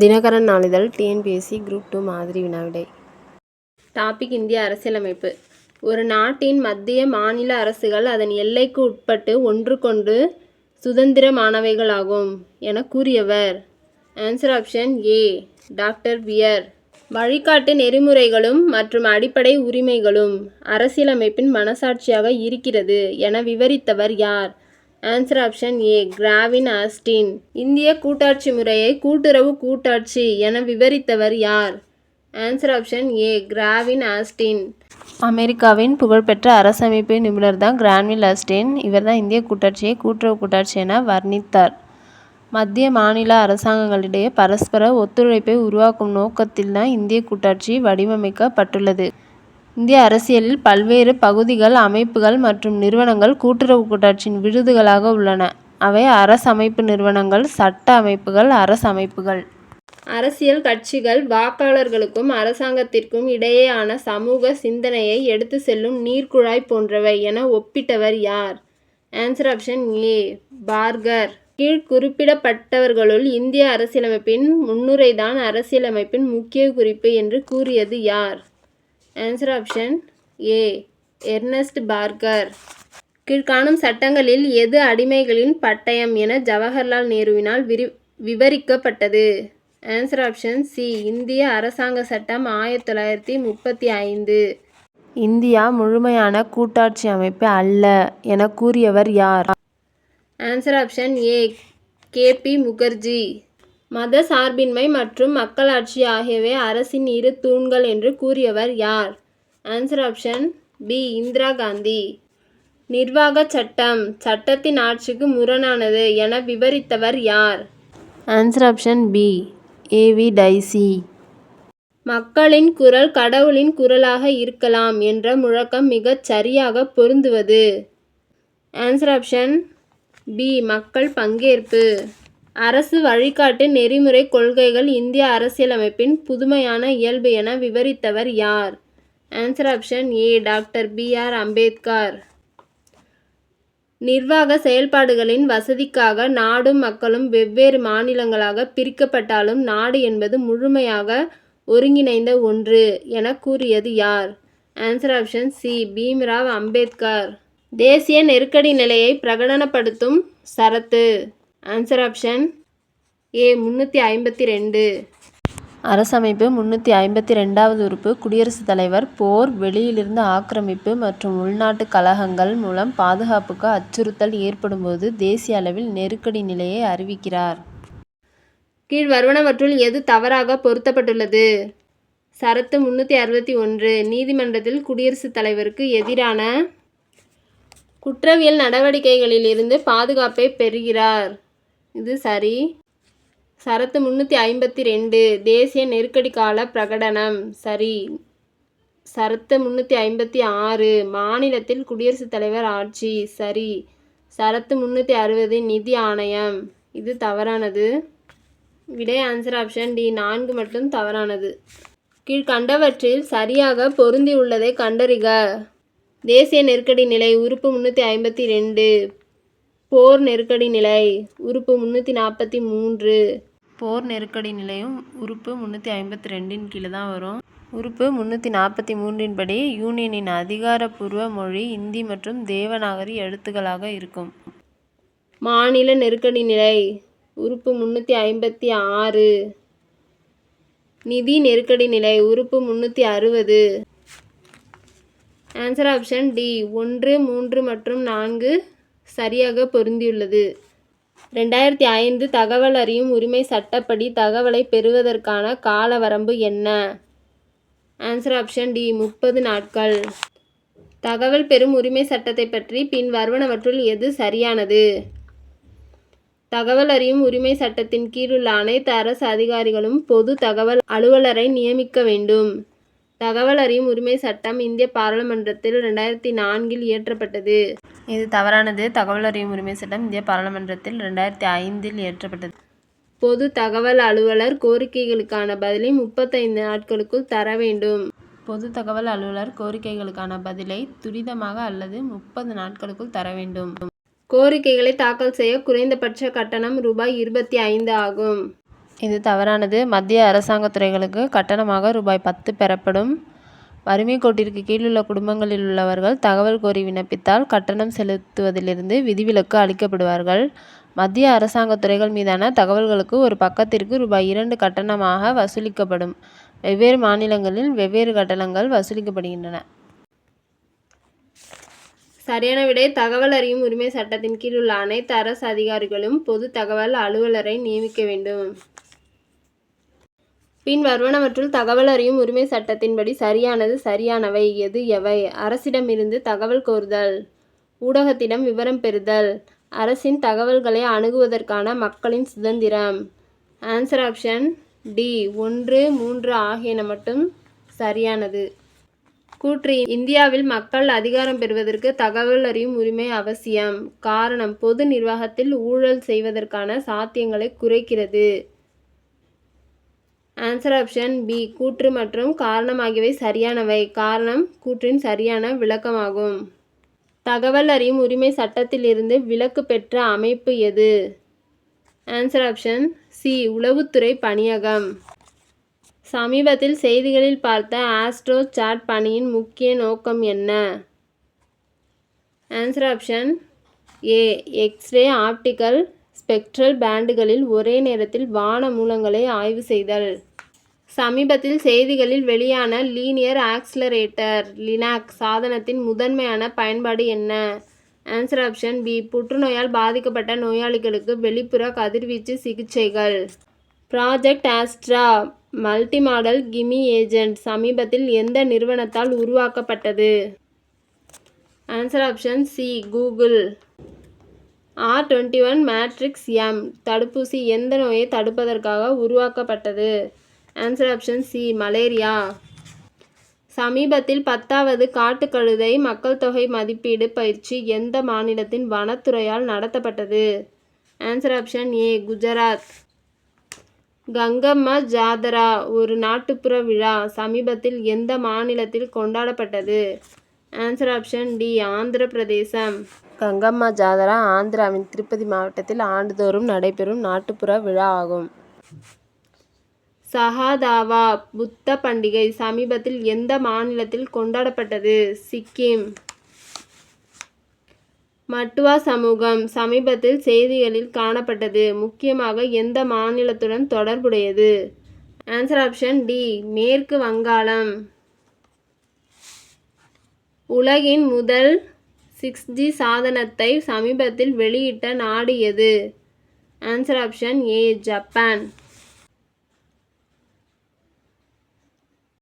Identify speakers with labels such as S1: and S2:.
S1: தினகரன் நாளிதழ் TNPSC group two மாதிரி வினாவிடை. Topic இந்திய அரசியலமைப்பு. ஒரு நாட்டின் மத்திய மாநில அரசுகள் அதன் எல்லைக்கு உட்பட்டு ஒன்றுக்கொன்று சுதந்திரமானவைகளாகும் என கூறியவர். Answer option A doctor Wheare வழிகாட்டு நெறிமுறைகளும் மற்றும் அடிப்படை உரிமைகளும் அரசியலமைப்பின் மனசாட்சியாக இருக்கிறது என விவரித்தவர் யார்? Answer option A Granville Austin இந்திய கூட்டாட்சி முறையை கூட்டுறவு கூட்டாட்சி என விவரித்தவர் யார்? Answer option A Granville Austin அமெரிக்காவின் புகழ்பெற்ற அரசமைப்பு நிபுணர் தான் கிரான்வில் ஆஸ்டின் இவர் தான் இந்திய கூட்டாட்சியை கூட்டுறவு கூட்டாட்சி என வர்ணித்தார். மத்திய மாநில அரசாங்கங்களிடையே பரஸ்பர ஒத்துழைப்பை உருவாக்கும் நோக்கத்தில் தான் இந்திய கூட்டாட்சி வடிவமைக்கப்பட்டுள்ளது. இந்திய அரசியலில் பல்வேறு பகுதிகள் அமைப்புகள் மற்றும் நிறுவனங்கள் கூட்டுறவு கூட்டாட்சியின் விருதுகளாக உள்ளன. அவை அரசமைப்பு நிறுவனங்கள் சட்ட அமைப்புகள் அரசமைப்புகள் அரசியல் கட்சிகள் வாக்காளர்களுக்கும் அரசாங்கத்திற்கும் இடையேயான சமூக சிந்தனையை எடுத்து செல்லும் நீர்க்குழாய் போன்றவை என ஒப்பிட்டவர் யார்? ஆன்சர் ஆப்ஷன் ஏ பார்கர் கீழ் குறிப்பிடப்பட்டவர்களுள் இந்திய அரசியலமைப்பின் முன்னுரைதான் அரசியலமைப்பின் முக்கிய குறிப்பு என்று கூறியது யார்? Answer option A Ernest Barker கீழ்காணும் சட்டங்களில் எது அடிமைகளின் பட்டயம் என ஜவஹர்லால் நேருவினால் விரி விவரிக்கப்பட்டது? ஆன்சர் ஆப்ஷன் சி இந்திய அரசாங்க சட்டம் ஆயிரத்தி தொள்ளாயிரத்தி முப்பத்தி ஐந்து. இந்தியா முழுமையான கூட்டாட்சி அமைப்பு அல்ல என கூறியவர் யார்? Answer option A K P Mukherjee. மத சார்பின்மை மற்றும் மக்களாட்சி ஆகியவை அரசின் இரு தூண்கள் என்று கூறியவர் யார்? Answer option B Indira Gandhi. நிர்வாக சட்டம் சட்டத்தின் ஆட்சிக்கு முரணானது என விவரித்தவர் யார்? Answer option B A V Dicey மக்களின் குரல் கடவுளின் குரலாக இருக்கலாம் என்ற முழக்கம் மிகச் சரியாக பொருந்துவது. ஆன்சர் ஆப்ஷன் பி மக்கள் பங்கேற்பு. அரசு வழிகாட்டு நெறிமுறை கொள்கைகள் இந்திய அரசியலமைப்பின் புதுமையான இயல்பு என விவரித்தவர் யார்? Answer option A doctor B R Ambedkar. நிர்வாக செயல்பாடுகளின் வசதிக்காக நாடும் மக்களும் வெவ்வேறு மாநிலங்களாக பிரிக்கப்பட்டாலும் நாடு என்பது முழுமையாக ஒருங்கிணைந்த ஒன்று என கூறியது யார்? Answer option C Bhimrao Ambedkar. தேசிய நெருக்கடி நிலையை பிரகடனப்படுத்தும் சரத்து. ஆன்சர் ஆப்ஷன் ஏ முந்நூற்றி ஐம்பத்தி ரெண்டு. அரசமைப்பு முந்நூற்றி ஐம்பத்தி ரெண்டாவது உறுப்பு குடியரசுத் தலைவர் போர் வெளியிலிருந்து ஆக்கிரமிப்பு மற்றும் உள்நாட்டு கலகங்கள் மூலம் பாதுகாப்புக்கு அச்சுறுத்தல் ஏற்படும்போது தேசிய அளவில் நெருக்கடி நிலையை அறிவிக்கிறார். கீழ் வருவனவற்றுள் எது தவறாக பொருத்தப்பட்டுள்ளது? சரத்து முந்நூற்றி அறுபத்தி ஒன்று. நீதிமன்றத்தில் குடியரசுத் தலைவருக்கு எதிரான குற்றவியல் நடவடிக்கைகளிலிருந்து பாதுகாப்பை பெறுகிறார். இது சரி. சரத்து முந்நூற்றி ஐம்பத்தி ரெண்டு. தேசிய நெருக்கடி கால பிரகடனம். சரி. சரத்து முந்நூற்றி ஐம்பத்தி ஆறு. மாநிலத்தில் குடியரசுத் தலைவர் ஆட்சி. சரி. சரத்து முந்நூற்றி அறுபது நிதி ஆணையம். இது தவறானது. விடை ஆன்சர் ஆப்ஷன் டி நான்கு மட்டும் தவறானது. கீழ்கண்டவற்றில் சரியாக பொருந்தியுள்ளதை கண்டறிக. தேசிய நெருக்கடி நிலை உறுப்பு முந்நூற்றி ஐம்பத்தி ரெண்டு. போர் நெருக்கடி நிலை உறுப்பு முந்நூற்றி நாற்பத்தி மூன்று. போர் நெருக்கடி நிலையும் உறுப்பு முந்நூற்றி ஐம்பத்தி ரெண்டின் கீழே தான் வரும். உறுப்பு முந்நூற்றி நாற்பத்தி மூன்றின் படி யூனியனின் அதிகாரப்பூர்வ மொழி இந்தி மற்றும் தேவநாகரி எழுத்துக்களாக இருக்கும். மாநில நெருக்கடி நிலை உறுப்பு முந்நூற்றி ஐம்பத்தி ஆறு. நிதி நெருக்கடி நிலை உறுப்பு முந்நூற்றி அறுபது. ஆன்சர் ஆப்ஷன் டி ஒன்று மூன்று மற்றும் நான்கு. சரியாக பொருந்தியுள்ளது. ரெண்டாயிரத்தி ஐந்து தகவல் அறியும் உரிமை சட்டப்படி தகவலை பெறுவதற்கான கால வரம்பு என்ன? ஆன்சர் ஆப்ஷன் டி முப்பது நாட்கள். தகவல் பெறும் உரிமை சட்டத்தை பற்றி பின் வருவனவற்றுள் எது சரியானது? தகவல் அறியும் உரிமை சட்டத்தின் கீழுள்ள அனைத்து அரசு அதிகாரிகளும் பொது தகவல் அலுவலரை நியமிக்க வேண்டும். தகவல் அறியும் உரிமை சட்டம் இந்திய பாராளுமன்றத்தில் ரெண்டாயிரத்தி நான்கில் இயற்றப்பட்டது. இது தவறானது. தகவல் அறியும் உரிமை சட்டம் இந்திய பாராளுமன்றத்தில் ரெண்டாயிரத்தி ஐந்தில் இயற்றப்பட்டது. பொது தகவல் அலுவலர் கோரிக்கைகளுக்கான பதிலை முப்பத்தைந்து நாட்களுக்குள் தர வேண்டும். பொது தகவல் அலுவலர் கோரிக்கைகளுக்கான பதிலை துரிதமாக அல்லது முப்பது நாட்களுக்குள் தர வேண்டும். கோரிக்கைகளை தாக்கல் செய்ய குறைந்தபட்ச கட்டணம் ரூபாய் இருபத்தி ஐந்து ஆகும். இது தவறானது மத்திய அரசாங்கத் துறைகளுக்கு கட்டணமாக ரூபாய் பத்து பெறப்படும் வறுமை கோட்டிற்கு கீழுள்ள குடும்பங்களில் உள்ளவர்கள் தகவல் கோரி விண்ணப்பித்தால் கட்டணம் செலுத்துவதிலிருந்து விதிவிலக்கு அளிக்கப்படுவார்கள். மத்திய அரசாங்கத் துறைகள் மீதான தகவல்களுக்கு ஒரு பக்கத்திற்கு ரூபாய் இரண்டு கட்டணமாக வசூலிக்கப்படும். வெவ்வேறு மாநிலங்களில் வெவ்வேறு கட்டணங்கள் வசூலிக்கப்படுகின்றன. சரியான விடை தகவல் அறியும் உரிமை சட்டத்தின் கீழ் உள்ள அனைத்து அரசு அதிகாரிகளும் பொது தகவல் அலுவலரை நியமிக்க வேண்டும். பின் வருவனவற்றுள் தகவல் அறியும் உரிமை சட்டத்தின்படி சரியானது சரியானவை எது எவை? அரசிடமிருந்து தகவல் கோருதல். ஊடகத்திடம் விவரம் பெறுதல். அரசின் தகவல்களை அணுகுவதற்கான மக்களின் சுதந்திரம். ஆன்சர் ஆப்ஷன் டி ஒன்று மூன்று ஆகியன மட்டும் சரியானது. கூற்று இந்தியாவில் மக்கள் அதிகாரம் பெறுவதற்கு தகவல் அறியும் உரிமை அவசியம். காரணம் பொது நிர்வாகத்தில் ஊழல் செய்வதற்கான சாத்தியங்களைக் குறைக்கிறது. ஆன்சர் ஆப்ஷன் பி கூற்று மற்றும் காரணம் ஆகியவை சரியானவை. காரணம் கூற்றின் சரியான விளக்கமாகும். தகவல் அறியும் உரிமை சட்டத்திலிருந்து விலக்கு பெற்ற அமைப்பு எது? ஆன்சர் ஆப்ஷன் சி உளவுத்துறை பணியகம். சமீபத்தில் செய்திகளில் பார்த்த ஆஸ்ட்ரோ சாட் பணியின் முக்கிய நோக்கம் என்ன? Answer option A x ray optical spectral பேண்டுகளில் ஒரே நேரத்தில் வான மூலங்களை ஆய்வு செய்தல். சமீபத்தில் செய்திகளில் வெளியான லீனியர் ஆக்ஸ்லரேட்டர் லினாக் சாதனத்தின் முதன்மையான பயன்பாடு என்ன? ஆன்சர் ஆப்ஷன் பி புற்றுநோயால் பாதிக்கப்பட்ட நோயாளிகளுக்கு வெளிப்புற கதிர்வீச்சு சிகிச்சைகள். ப்ராஜெக்ட் ஆஸ்ட்ரா மல்டி மாடல் கிமி ஏஜென்ட் சமீபத்தில் எந்த நிறுவனத்தால் உருவாக்கப்பட்டது? Answer option C Google. R twenty one Matrix M தடுப்பூசி எந்த நோயை தடுப்பதற்காக உருவாக்கப்பட்டது? Answer option C malaria. சமீபத்தில் பத்தாவது காட்டுக்கழுதை மக்கள் தொகை மதிப்பீடு பயிற்சி எந்த மாநிலத்தின் வனத்துறையால் நடத்தப்பட்டது? Answer option A Gujarat. Gangamma Jatara ஒரு நாட்டுப்புற விழா சமீபத்தில் எந்த மாநிலத்தில் கொண்டாடப்பட்டது? ஆன்சர் ஆப்ஷன் டி ஆந்திர பிரதேசம். கங்கம்மா ஜாதரா ஆந்திராவின் திருப்பதி மாவட்டத்தில் ஆண்டுதோறும் நடைபெறும் நாட்டுப்புற விழா ஆகும். சஹாதாவா புத்த பண்டிகை சமீபத்தில் எந்த மாநிலத்தில் கொண்டாடப்பட்டது? சிக்கிம். மட்டுவா சமூகம் சமீபத்தில் செய்திகளில் காணப்பட்டது. முக்கியமாக எந்த மாநிலத்துடன் தொடர்புடையது? ஆன்சர் ஆப்ஷன் டி மேற்கு வங்காளம். உலகின் முதல் சிக்ஸ் ஜி சாதனத்தை சமீபத்தில் வெளியிட்ட நாடு எது? Answer option A Japan.